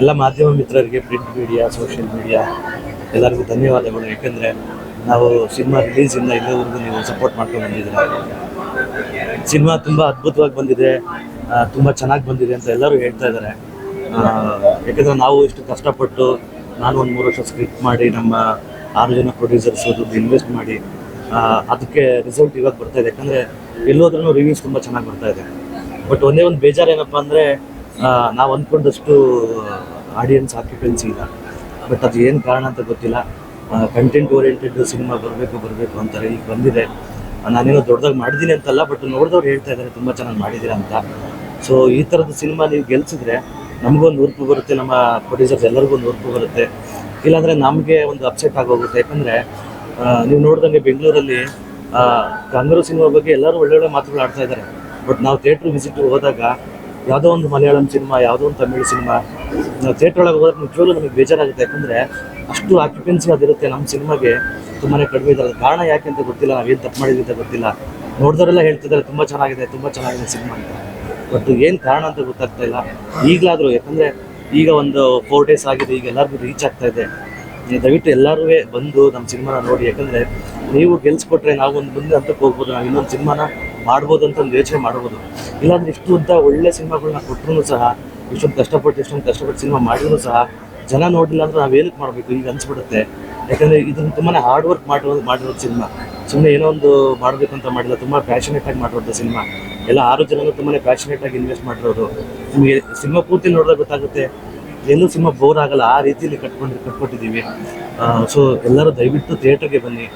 ಎಲ್ಲ ಮಾಧ್ಯಮ ಮಿತ್ರರಿಗೆ ಪ್ರಿಂಟ್ ಮೀಡಿಯಾ ಸೋಷಿಯಲ್ ಮೀಡಿಯಾ ಎಲ್ಲರಿಗೂ ಧನ್ಯವಾದಗಳು. ಏಕೆಂದರೆ ನಾವು ಸಿನಿಮಾ ರಿಲೀಸಿಂದ ಇಲ್ಲಿವರೆಗೂ ನೀವು ಸಪೋರ್ಟ್ ಮಾಡ್ಕೊಂಡು ಬಂದಿದ್ದೀರ? ಸಿನಿಮಾ ತುಂಬ ಅದ್ಭುತವಾಗಿ ಬಂದಿದೆ ತುಂಬ ಚೆನ್ನಾಗಿ ಬಂದಿದೆ ಅಂತ ಎಲ್ಲರೂ ಹೇಳ್ತಾ ಇದ್ದಾರೆ. ಯಾಕೆಂದರೆ ನಾವು ಇಷ್ಟು ಕಷ್ಟಪಟ್ಟು ನಾನು ಒಂದು ಮೂರು ವರ್ಷ ಸ್ಕ್ರಿಪ್ಟ್ ಮಾಡಿ, ನಮ್ಮ ಆರು ಜನ ಪ್ರೊಡ್ಯೂಸರ್ಸ್ ದುಡ್ಡು ಇನ್ವೆಸ್ಟ್ ಮಾಡಿ ಅದಕ್ಕೆ ರಿಸಲ್ಟ್ ಇವಾಗ ಬರ್ತಾ ಇದೆ. ಯಾಕಂದರೆ ಎಲ್ಲೋದ್ರೂ ರಿವ್ಯೂಸ್ ತುಂಬ ಚೆನ್ನಾಗಿ ಬರ್ತಾ ಇದೆ. ಬಟ್ ಒಂದೇ ಒಂದು ಬೇಜಾರು ಏನಪ್ಪ ಅಂದರೆ ನಾವು ಅಂದ್ಕೊಂಡಷ್ಟು ಆಡಿಯನ್ಸ್ ಆಕ್ಯುಪೆನ್ಸಿ ಇಲ್ಲ. ಬಟ್ ಅದು ಏನು ಕಾರಣ ಅಂತ ಗೊತ್ತಿಲ್ಲ. ಕಂಟೆಂಟ್ ಓರಿಯೆಂಟೆಡ್ ಸಿನಿಮಾ ಬರಬೇಕು ಬರಬೇಕು ಅಂತಾರೆ. ಈಗ ಬಂದಿದೆ. ನಾನೇನೋ ದೊಡ್ಡದಾಗಿ ಮಾಡಿದ್ದೀನಿ ಅಂತಲ್ಲ ಬಟ್ ನೋಡಿದವ್ರು ಹೇಳ್ತಾ ಇದ್ದಾರೆ ತುಂಬ ಚೆನ್ನಾಗಿ ಮಾಡಿದ್ದೀರಾ ಅಂತ. ಸೊ ಈ ಥರದ ಸಿನಿಮಾ ನೀವು ಗೆಲ್ಸಿದ್ರೆ ನಮಗೊಂದು ನೂರು ಬರುತ್ತೆ, ನಮ್ಮ ಪ್ರೊಡ್ಯೂಸರ್ಸ್ ಎಲ್ಲರಿಗೂ ಒಂದು ನೂರು ಬರುತ್ತೆ. ಇಲ್ಲಾಂದರೆ ನಮಗೆ ಒಂದು ಅಪ್ಸೆಟ್ ಆಗೋಗುತ್ತೆ. ಯಾಕಂದರೆ ನೀವು ನೋಡ್ದಂಗೆ ಬೆಂಗಳೂರಲ್ಲಿ ಕಂಗರು ಸಿನಿಮಾ ಬಗ್ಗೆ ಎಲ್ಲರೂ ಒಳ್ಳೊಳ್ಳೆ ಮಾತುಗಳು ಆಡ್ತಾ ಇದ್ದಾರೆ ಬಟ್ ನಾವು ಥಿಯೇಟ್ರ್ ವಿಸಿಟ್ ಹೋದಾಗ ಯಾವುದೋ ಒಂದು ಮಲಯಾಳಂ ಸಿನಿಮಾ, ಯಾವುದೋ ಒಂದು ತಮಿಳು ಸಿನಿಮಾ ನಾವು ಥಿಯೇಟ್ರ್ ಒಳಗೆ ಹೋದ್ರೆ ನಿಜವಾಗ್ಲೂ ನಮಗೆ ಬೇಜಾರಾಗುತ್ತೆ. ಯಾಕಂದರೆ ಅಷ್ಟು ಆಕ್ಯುಪೆನ್ಸಿ ಅದಿರುತ್ತೆ ನಮ್ಮ ಸಿನಿಮಾಗೆ. ತುಂಬಾ ಕಡಿಮೆ ಇದ್ದಾರೆ. ಕಾರಣ ಯಾಕೆ ಅಂತ ಗೊತ್ತಿಲ್ಲ. ನಾವೇನು ತಪ್ಪು ಮಾಡಿದ್ವಿ ಅಂತ ಗೊತ್ತಿಲ್ಲ. ನೋಡಿದವರೆಲ್ಲ ಹೇಳ್ತಿದ್ದಾರೆ, ತುಂಬ ಚೆನ್ನಾಗಿದೆ ತುಂಬ ಚೆನ್ನಾಗಿದೆ ಸಿನಿಮಾ ಅಂತ. ಬಟ್ ಏನು ಕಾರಣ ಅಂತ ಗೊತ್ತಾಗ್ತಾ ಇಲ್ಲ. ಈಗಲಾದರೂ, ಯಾಕಂದರೆ ಈಗ ಒಂದು ಫೋರ್ ಡೇಸ್ ಆಗಿದೆ, ಈಗ ಎಲ್ಲರಿಗೂ ರೀಚ್ ಆಗ್ತಾ ಇದೆ. ದಯವಿಟ್ಟು ಎಲ್ಲರೂ ಬಂದು ನಮ್ಮ ಸಿನಿಮಾನ ನೋಡಿ. ಯಾಕಂದರೆ ನೀವು ಗೆಲ್ಸ್ಕೊಟ್ರೆ ನಾವು ಒಂದು ಮುಂದೆ ಹಂತಕ್ಕೆ ಹೋಗ್ಬೋದು. ನಾವು ಇನ್ನೊಂದು ಸಿನಿಮಾನ ಮಾಡ್ಬೋದು ಅಂತ ಒಂದು ಯೋಚನೆ ಮಾಡ್ಬೋದು. ಇಲ್ಲಾಂದ್ರೆ ಇಷ್ಟು ಅಂತ ಒಳ್ಳೆ ಸಿನಿಮಾಗಳನ್ನ ಕೊಟ್ಟರು ಸಹ, ಇಷ್ಟೊಂದು ಕಷ್ಟಪಟ್ಟು ಇಷ್ಟೊಂದು ಕಷ್ಟಪಟ್ಟು ಸಿನಿಮಾ ಮಾಡಿದ್ರು ಸಹ ಜನ ನೋಡಿಲ್ಲ ಅಂದ್ರೆ ನಾವು ಏನಕ್ಕೆ ಮಾಡಬೇಕು? ಈಗ ಅನ್ಸ್ಬಿಡುತ್ತೆ. ಯಾಕಂದರೆ ಇದನ್ನು ತುಂಬಾ ಹಾರ್ಡ್ ವರ್ಕ್ ಮಾಡಿರೋ ಮಾಡಿರೋದು ಸಿನಿಮಾ. ಸುಮ್ಮನೆ ಏನೋ ಒಂದು ಮಾಡಬೇಕು ಅಂತ ಮಾಡಿಲ್ಲ, ತುಂಬ ಪ್ಯಾಷನೇಟ್ ಆಗಿ ಮಾಡಿರೋದು ಸಿನಿಮಾ. ಎಲ್ಲ ಆರು ಜನನು ತುಂಬಾ ಪ್ಯಾಷನೇಟ್ ಆಗಿ ಇನ್ವೆಸ್ಟ್ ಮಾಡಿರೋದು. ನಿಮಗೆ ಸಿನಿಮಾ ಪೂರ್ತಿ ನೋಡಿದಾಗ ಗೊತ್ತಾಗುತ್ತೆ, ಏನು ಸಿನಿಮಾ ಬೋರ್ ಆಗಲ್ಲ, ಆ ರೀತಿಯಲ್ಲಿ ಕಟ್ಕೊಂಡು, ಕಟ್ಕೊಟ್ಟಿದ್ದೀವಿ. ಸೊ ಎಲ್ಲರೂ ದಯವಿಟ್ಟು ಥಿಯೇಟರ್ಗೆ ಬನ್ನಿ.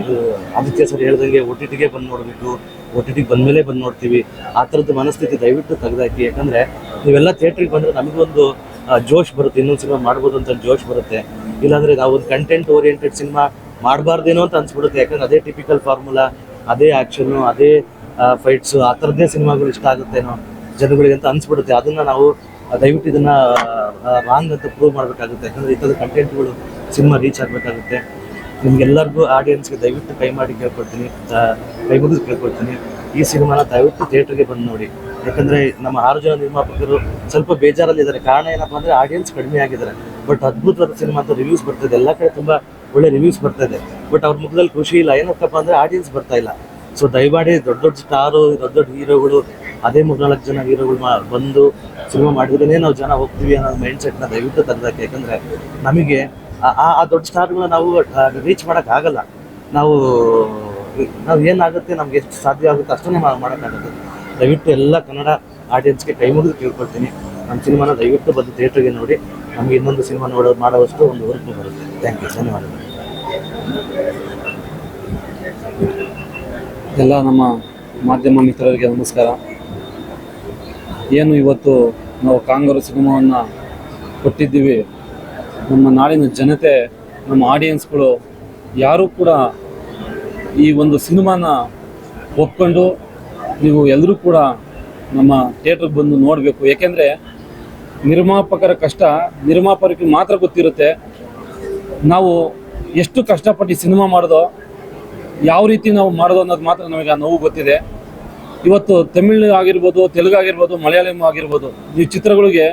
ಇದು ಆದಿತ್ಯ ಸರ್ ಹೇಳ್ದಂಗೆ ಒ ಟಿ ಟಿಗೆ ಬಂದು ನೋಡಬೇಕು ಒ ಟಿ ಟಿಗೆ ಬಂದಮೇಲೆ ಬಂದು ನೋಡ್ತೀವಿ. ಆ ಥರದ್ದು ಮನಸ್ಥಿತಿ ದಯವಿಟ್ಟು ತೆಗೆದಾಕಿ. ಯಾಕಂದರೆ ನೀವೆಲ್ಲ ಥಿಯೇಟ್ರಿಗೆ ಬಂದರೆ ನಮಗೊಂದು ಜೋಶ್ ಬರುತ್ತೆ, ಇನ್ನೊಂದು ಸಿನಿಮಾ ಮಾಡ್ಬೋದು ಅಂತ ಜೋಶ್ ಬರುತ್ತೆ. ಇಲ್ಲಾಂದರೆ ನಾವು ಒಂದು ಕಂಟೆಂಟ್ ಓರಿಯೆಂಟೆಡ್ ಸಿನಿಮಾ ಮಾಡಬಾರ್ದೇನೋ ಅಂತ ಅನ್ಸ್ಬಿಡುತ್ತೆ. ಯಾಕಂದ್ರೆ ಅದೇ ಟಿಪಿಕಲ್ ಫಾರ್ಮುಲಾ ಅದೇ ಆ್ಯಕ್ಷನ್ನು ಅದೇ ಫೈಟ್ಸು ಆ ಥರದ್ದೇ ಸಿನಿಮಾಗಳು ಇಷ್ಟ ಆಗುತ್ತೇನೋ ಜನಗಳಿಗೆ ಅಂತ ಅನ್ಸ್ಬಿಡುತ್ತೆ. ಅದನ್ನ ನಾವು ದಯವಿಟ್ಟು ಇದನ್ನ ರಾಂಗ್ ಅಂತ ಪ್ರೂವ್ ಮಾಡಬೇಕಾಗುತ್ತೆ. ಯಾಕಂದ್ರೆ ಈ ಥರದ ಕಂಟೆಂಟ್ಗಳು ಸಿನಿಮಾ ರೀಚ್ ಆಗಬೇಕಾಗುತ್ತೆ. ನಿಮ್ಗೆಲ್ಲರಿಗೂ ಆಡಿಯನ್ಸ್ಗೆ ದಯವಿಟ್ಟು ಕೈ ಮಾಡಿ ಕೇಳ್ಕೊಡ್ತೀನಿ ಕೈ ಮುಗಿದು ಕೇಳ್ಕೊಡ್ತೀನಿ. ಈ ಸಿನಿಮಾನ ದಯವಿಟ್ಟು ಥಿಯೇಟರ್ಗೆ ಬಂದು ನೋಡಿ. ಯಾಕಂದರೆ ನಮ್ಮ ಆರು ಜನ ನಿರ್ಮಾಪಕರು ಸ್ವಲ್ಪ ಬೇಜಾರಲ್ಲಿದ್ದಾರೆ ಕಾರಣ ಏನಪ್ಪ ಅಂದರೆ ಆಡಿಯನ್ಸ್ ಕಡಿಮೆ ಆಗಿದ್ದಾರೆ. ಬಟ್ ಅದ್ಭುತವಾದ ಸಿನಿಮಾ ಅಂತ ರಿವ್ಯೂಸ್ ಬರ್ತಿದೆ ಎಲ್ಲ ಕಡೆ ತುಂಬ ಒಳ್ಳೆ ರಿವ್ಯೂಸ್ ಬರ್ತಾ ಬಟ್ ಅವ್ರ ಮುಖದಲ್ಲಿ ಖುಷಿ ಇಲ್ಲ. ಏನಪ್ಪ ಅಂದರೆ ಆಡಿಯನ್ಸ್ ಬರ್ತಾ ಇಲ್ಲ. ಸೊ ದಯಮಾಡಿ ದೊಡ್ಡ ದೊಡ್ಡ ಸ್ಟಾರು, ದೊಡ್ಡ ದೊಡ್ಡ ಹೀರೋಗಳು, ಅದೇ ಮೂರ್ನಾಲ್ಕು ಜನ ಹೀರೋಗಳು ಮಾ, ಬಂದು ಸಿನಿಮಾ ಮಾಡಿದ್ರೇ ನಾವು ಜನ ಹೋಗ್ತೀವಿ ಅನ್ನೋ ಮೈಂಡ್ ಸೆಟ್ನ ದಯವಿಟ್ಟು ತೆಗ್ದಾಕೆ ಯಾಕಂದರೆ ನಮಗೆ ಆ- ದೊಡ್ಡ ಸ್ಟಾರ್ಗಳನ್ನ ನಾವು ರೀಚ್ ಮಾಡೋಕ್ಕಾಗಲ್ಲ ನಾವು ನಾವು ಏನಾಗುತ್ತೆ, ನಮ್ಗೆ ಎಷ್ಟು ಸಾಧ್ಯ ಆಗುತ್ತೆ ಅಷ್ಟನ್ನೇ ಮಾಡೋಕ್ಕಾಗುತ್ತೆ. ದಯವಿಟ್ಟು ಎಲ್ಲ ಕನ್ನಡ ಆಡಿಯನ್ಸ್ಗೆ ಕೈ ಮುಗಿದು ಕೇಳ್ಕೊಳ್ತೀನಿ. ನಮ್ಮ ಸಿನಿಮಾನ ದಯವಿಟ್ಟು ಬಂದು ಥಿಯೇಟ್ರಿಗೆ ನೋಡಿ. ನಮಗೆ ಇನ್ನೊಂದು ಸಿನಿಮಾ ನೋಡೋ, ಮಾಡೋವಷ್ಟು ಒಂದು ವರ್ಕ್ ಬರುತ್ತೆ. ಥ್ಯಾಂಕ್ ಯು ಧನ್ಯವಾದಗಳು. ಎಲ್ಲ ನಮ್ಮ ಮಾಧ್ಯಮ ಮಿತ್ರರಿಗೆ ನಮಸ್ಕಾರ. ಏನು ಇವತ್ತು ನಾವು ಕಾಂಗ್ರೆಸ್ ಸಿನಿಮಾವನ್ನು ಕೊಟ್ಟಿದ್ದೀವಿ ನಮ್ಮ ನಾಡಿನ ಜನತೆ, ನಮ್ಮ ಆಡಿಯನ್ಸ್ಗಳು ಯಾರೂ ಕೂಡ ಈ ಒಂದು ಸಿನಿಮಾನ ಒಪ್ಕೊಂಡು ನೀವು ಎಲ್ಲರೂ ಕೂಡ ನಮ್ಮ ಥಿಯೇಟ್ರಿಗೆ ಬಂದು ನೋಡಬೇಕು. ಏಕೆಂದರೆ ನಿರ್ಮಾಪಕರ ಕಷ್ಟ, ನಿರ್ಮಾಪಕರಿಗೆ ಮಾತ್ರ ಗೊತ್ತಿರುತ್ತೆ ನಾವು ಎಷ್ಟು ಕಷ್ಟಪಟ್ಟು ಸಿನಿಮಾ ಮಾಡೋದೋ, ಯಾವ ರೀತಿ ನಾವು ಮಾಡೋದು ಅನ್ನೋದು ಮಾತ್ರ ನಮಗೆ ಆ ನೋವು ಗೊತ್ತಿದೆ. ಇವತ್ತು ತಮಿಳು ಆಗಿರ್ಬೋದು, ತೆಲುಗು ಆಗಿರ್ಬೋದು, ಮಲಯಾಳಂ ಆಗಿರ್ಬೋದು, ಈ ಚಿತ್ರಗಳಿಗೆ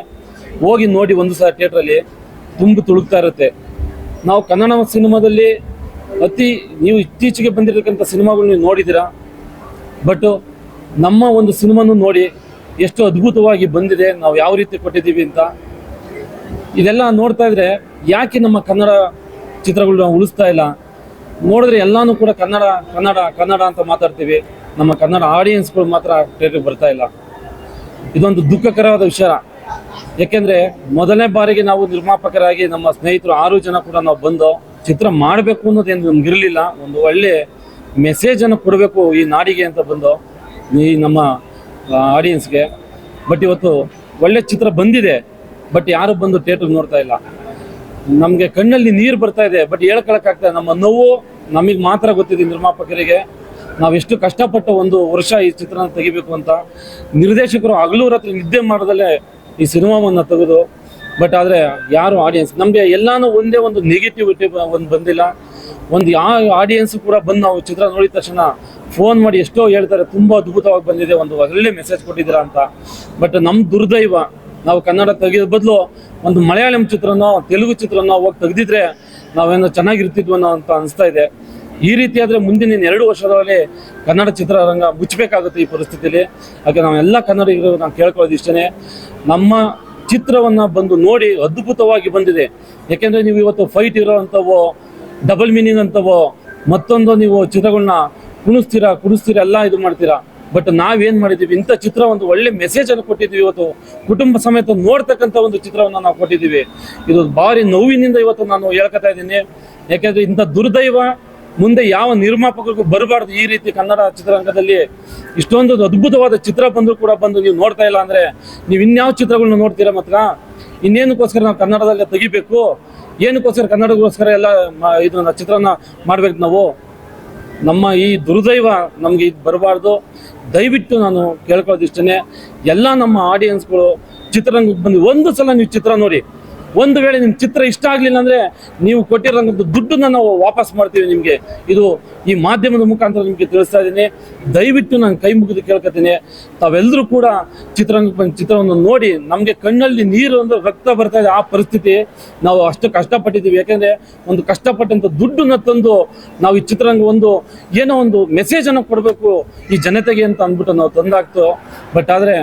ಹೋಗಿ ನೋಡಿ ಒಂದು ಸಲ ಥಿಯೇಟ್ರಲ್ಲಿ ತುಂಬಿ ತುಳುಕ್ತಾ ಇರುತ್ತೆ. ನಾವು ಕನ್ನಡ ಸಿನಿಮಾದಲ್ಲಿ ಅತಿ, ನೀವು ಇತ್ತೀಚೆಗೆ ಬಂದಿರತಕ್ಕಂಥ ಸಿನಿಮಾಗಳು ನೀವು ನೋಡಿದ್ದೀರಾ? ಬಟ್ ನಮ್ಮ ಒಂದು ಸಿನಿಮಾನು ನೋಡಿ ಎಷ್ಟು ಅದ್ಭುತವಾಗಿ ಬಂದಿದೆ, ನಾವು ಯಾವ ರೀತಿ ಕೊಟ್ಟಿದ್ದೀವಿ ಅಂತ. ಇದೆಲ್ಲ ನೋಡ್ತಾ ಇದ್ರೆ ಯಾಕೆ ನಮ್ಮ ಕನ್ನಡ ಚಿತ್ರಗಳು ನಾವು ಉಳಿಸ್ತಾ ಇಲ್ಲ? ನೋಡಿದ್ರೆ ಎಲ್ಲಾನು ಕೂಡ ಕನ್ನಡ ಕನ್ನಡ ಕನ್ನಡ ಅಂತ ಮಾತಾಡ್ತೀವಿ. ನಮ್ಮ ಕನ್ನಡ ಆಡಿಯನ್ಸ್ಗಳು ಮಾತ್ರ ಥಿಯೇಟ್ರಿಗೆ ಬರ್ತಾ ಇಲ್ಲ. ಇದೊಂದು ದುಃಖಕರವಾದ ವಿಷಯ ಯಾಕೆಂದ್ರೆ ಮೊದಲನೇ ಬಾರಿಗೆ ನಾವು ನಿರ್ಮಾಪಕರಾಗಿ ನಮ್ಮ ಸ್ನೇಹಿತರು ಆರು ಜನ ಕೂಡ ನಾವು ಬಂದು ಚಿತ್ರ ಮಾಡಬೇಕು ಅನ್ನೋದೇನು ನಮ್ಗೆ ಇರಲಿಲ್ಲ ಒಂದು ಒಳ್ಳೆ ಮೆಸೇಜ್ ಅನ್ನು ಕೊಡಬೇಕು ಈ ನಾಡಿಗೆ ಅಂತ ಬಂದು ಈ ನಮ್ಮ ಆಡಿಯನ್ಸ್ಗೆ ಬಟ್ ಇವತ್ತು ಒಳ್ಳೆ ಚಿತ್ರ ಬಂದಿದೆ ಬಟ್ ಯಾರು ಬಂದು ಥಿಯೇಟರ್ ನೋಡ್ತಾ ಇಲ್ಲ. ನಮಗೆ ಕಣ್ಣಲ್ಲಿ ನೀರು ಬರ್ತಾ ಇದೆ ಬಟ್ ಹೇಳ್ಕೊಳಕ್ಕಾಗ್ತಾ. ನಮ್ಮ ನೋವು ನಮಗೆ ಮಾತ್ರ ಗೊತ್ತಿದೆ ನಿರ್ಮಾಪಕರಿಗೆ. ನಾವೆಷ್ಟು ಕಷ್ಟಪಟ್ಟು ಒಂದು ವರ್ಷ ಈ ಚಿತ್ರನ ತೆಗಿಬೇಕು ಅಂತ. ನಿರ್ದೇಶಕರು ಹಗಲು ರಾತ್ರಿ ನಿದ್ದೆ ಮಾಡೋದಲ್ಲೇ ಈ ಸಿನಿಮಾವನ್ನು ತೆಗೆದು ಬಟ್ ಆದರೆ ಯಾರು ಆಡಿಯನ್ಸ್ ನಮಗೆ ಎಲ್ಲಾನು ಒಂದೇ ಒಂದು ನೆಗೆಟಿವಿಟಿ ಒಂದು ಬಂದಿಲ್ಲ. ಒಂದು ಯಾವ ಆಡಿಯನ್ಸ್ ಕೂಡ ಬಂದು ನಾವು ಚಿತ್ರ ನೋಡಿದ ತಕ್ಷಣ ಫೋನ್ ಮಾಡಿ ಎಷ್ಟೋ ಹೇಳ್ತಾರೆ, ತುಂಬ ಅದ್ಭುತವಾಗಿ ಬಂದಿದೆ, ಒಂದು ಒಳ್ಳೆ ಮೆಸೇಜ್ ಕೊಟ್ಟಿದ್ದೀರಾ ಅಂತ. ಬಟ್ ನಮ್ಮ ದುರ್ದೈವ, ನಾವು ಕನ್ನಡ ತೆಗೆದ ಬದಲು ಒಂದು ಮಲಯಾಳಂ ಚಿತ್ರನೋ, ತೆಲುಗು ಚಿತ್ರನೋ ಹೋಗಿ ತೆಗೆದಿದ್ರೆ ನಾವೇನೋ ಚೆನ್ನಾಗಿರ್ತಿದ್ವನೋ ಅಂತ ಅನಿಸ್ತಾ ಇದೆ. ಈ ರೀತಿ ಆದರೆ ಮುಂದಿನ ಎರಡು ವರ್ಷದೊಳಗೆ ಕನ್ನಡ ಚಿತ್ರರಂಗ ಮುಚ್ಚಬೇಕಾಗುತ್ತೆ ಈ ಪರಿಸ್ಥಿತಿಯಲ್ಲಿ ಹಾಗೆ ನಾವೆಲ್ಲ ಕನ್ನಡಿಗರು ನಾವು ಕೇಳ್ಕೊಳ್ಳೋದು ಇಷ್ಟೇ ನಮ್ಮ ಚಿತ್ರವನ್ನು ಬಂದು ನೋಡಿ ಅದ್ಭುತವಾಗಿ ಬಂದಿದೆ. ಯಾಕೆಂದರೆ ನೀವು ಇವತ್ತು ಫೈಟ್ ಇರೋವಂಥವೋ ಡಬಲ್ ಮೀನಿಂಗ್ ಅಂಥವೋ, ಮತ್ತೊಂದು ನೀವು ಚಿತ್ರಗಳನ್ನ ಕುಣಿಸ್ತೀರಾ ಕುಣಿಸ್ತೀರಾ, ಎಲ್ಲ ಇದು ಮಾಡ್ತೀರಾ. ಬಟ್ ನಾವೇನು ಮಾಡಿದ್ದೀವಿ ಇಂಥ ಚಿತ್ರ ಒಂದು ಒಳ್ಳೆ ಮೆಸೇಜ್ ಅನ್ನು ಕೊಟ್ಟಿದ್ದೀವಿ ಇವತ್ತು. ಕುಟುಂಬ ಸಮೇತ ನೋಡ್ತಕ್ಕಂಥ ಒಂದು ಚಿತ್ರವನ್ನು ನಾವು ಕೊಟ್ಟಿದ್ದೀವಿ. ಇದು ಭಾರಿ ನೋವಿನಿಂದ ಇವತ್ತು ನಾನು ಹೇಳ್ಕೊತಾ ಇದ್ದೀನಿ. ಯಾಕೆಂದ್ರೆ ಇಂಥ ದುರ್ದೈವ ಮುಂದೆ ಯಾವ ನಿರ್ಮಾಪಕರಿಗೂ ಬರಬಾರ್ದು ಈ ರೀತಿ ಕನ್ನಡ ಚಿತ್ರರಂಗದಲ್ಲಿ ಇಷ್ಟೊಂದು ಅದ್ಭುತವಾದ ಚಿತ್ರ ಬಂದರೂ ಕೂಡ ಬಂದು ನೀವು ನೋಡ್ತಾ ಇಲ್ಲ ಅಂದ್ರೆ ನೀವು ಇನ್ಯಾವ ಚಿತ್ರಗಳನ್ನ ನೋಡ್ತೀರಾ ಮಾತ್ರ ಇನ್ನೇನಕ್ಕೋಸ್ಕರ ನಾವು ಕನ್ನಡದಲ್ಲೇ ತೆಗಿಬೇಕು? ಏನಕ್ಕೋಸ್ಕರ ಕನ್ನಡಗೋಸ್ಕರ ಎಲ್ಲ ಇದನ್ನ ಚಿತ್ರನ ಮಾಡ್ಬೇಕು ನಾವು? ನಮ್ಮ ಈ ದುರ್ದೈವ ನಮಗೆ ಇದು ಬರಬಾರ್ದು. ದಯವಿಟ್ಟು ನಾನು ಕೇಳ್ಕೊಳ್ಳೋದು ಇಷ್ಟೇ ಎಲ್ಲ ನಮ್ಮ ಆಡಿಯನ್ಸ್ಗಳು ಚಿತ್ರರಂಗಕ್ಕೆ ಬಂದು ಒಂದು ಸಲ ನೀವು ಚಿತ್ರ ನೋಡಿ. ಒಂದು ವೇಳೆ ನಿಮ್ಮ ಚಿತ್ರ ಇಷ್ಟ ಆಗಲಿಲ್ಲ ಅಂದರೆ ನೀವು ಕೊಟ್ಟಿರೋಂಥ ದುಡ್ಡನ್ನು ನಾವು ವಾಪಸ್ ಮಾಡ್ತೀವಿ ನಿಮಗೆ. ಇದು ಈ ಮಾಧ್ಯಮದ ಮುಖಾಂತರ ನಿಮಗೆ ತಿಳಿಸ್ತಾ ಇದ್ದೀನಿ. ದಯವಿಟ್ಟು ನಾನು ಕೈ ಮುಗಿದು ಕೇಳ್ಕೊತೀನಿ. ತಾವೆಲ್ಲರೂ ಕೂಡ ಚಿತ್ರರಂಗ ಚಿತ್ರವನ್ನು ನೋಡಿ ನಮಗೆ ಕಣ್ಣಲ್ಲಿ ನೀರು ಅಂದರೆ ರಕ್ತ ಬರ್ತಾ ಇದೆ ಆ ಪರಿಸ್ಥಿತಿ. ನಾವು ಅಷ್ಟು ಕಷ್ಟಪಟ್ಟಿದ್ದೀವಿ. ಯಾಕೆಂದರೆ ಒಂದು ಕಷ್ಟಪಟ್ಟಂಥ ದುಡ್ಡನ್ನು ತಂದು ನಾವು ಈ ಚಿತ್ರರಂಗ ಒಂದು ಏನೋ ಒಂದು ಮೆಸೇಜನ್ನು ಕೊಡಬೇಕು ಈ ಜನತೆಗೆ ಅಂತ ಅಂದ್ಬಿಟ್ಟು ನಾವು ತಂದಾಗ್ತು. ಬಟ್ ಆದರೆ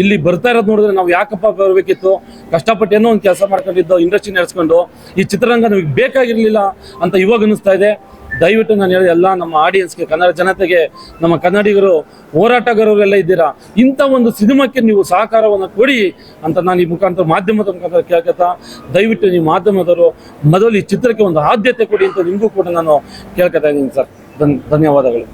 ಇಲ್ಲಿ ಬರ್ತಾ ಇರೋದು ನೋಡಿದ್ರೆ ನಾವು ಯಾಕಪ್ಪ ಬರಬೇಕಿತ್ತು? ಕಷ್ಟಪಟ್ಟು ಏನೋ ಒಂದು ಕೆಲಸ ಮಾಡ್ಕೊಂಡಿದ್ದು ಇಂಡಸ್ಟ್ರಿ ನಡೆಸ್ಕೊಂಡು, ಈ ಚಿತ್ರರಂಗ ನಮಗೆ ಬೇಕಾಗಿರಲಿಲ್ಲ ಅಂತ ಇವಾಗ ಅನ್ನಿಸ್ತಾ ಇದೆ. ದಯವಿಟ್ಟು ನಾನು ಹೇಳಿ ಎಲ್ಲ ನಮ್ಮ ಆಡಿಯನ್ಸ್ಗೆ ಕನ್ನಡ ಜನತೆಗೆ, ನಮ್ಮ ಕನ್ನಡಿಗರು, ಹೋರಾಟಗಾರರೆಲ್ಲ ಇದ್ದೀರಾ? ಇಂಥ ಒಂದು ಸಿನಿಮಾಕ್ಕೆ ನೀವು ಸಹಕಾರವನ್ನು ಕೊಡಿ ಅಂತ ನಾನು ಈ ಮುಖಾಂತರ ಮಾಧ್ಯಮದ ಮುಖಾಂತರ ಕೇಳ್ಕೊತಾ, ದಯವಿಟ್ಟು ನೀವು ಮಾಧ್ಯಮದವರು ಮೊದಲು ಈ ಚಿತ್ರಕ್ಕೆ ಒಂದು ಆದ್ಯತೆ ಕೊಡಿ ಅಂತ ನಿಮಗೂ ಕೂಡ ನಾನು ಕೇಳ್ಕೊತಾ ಇದ್ದೀನಿ ಸರ್. ಧನ್ ಧನ್ಯವಾದಗಳು.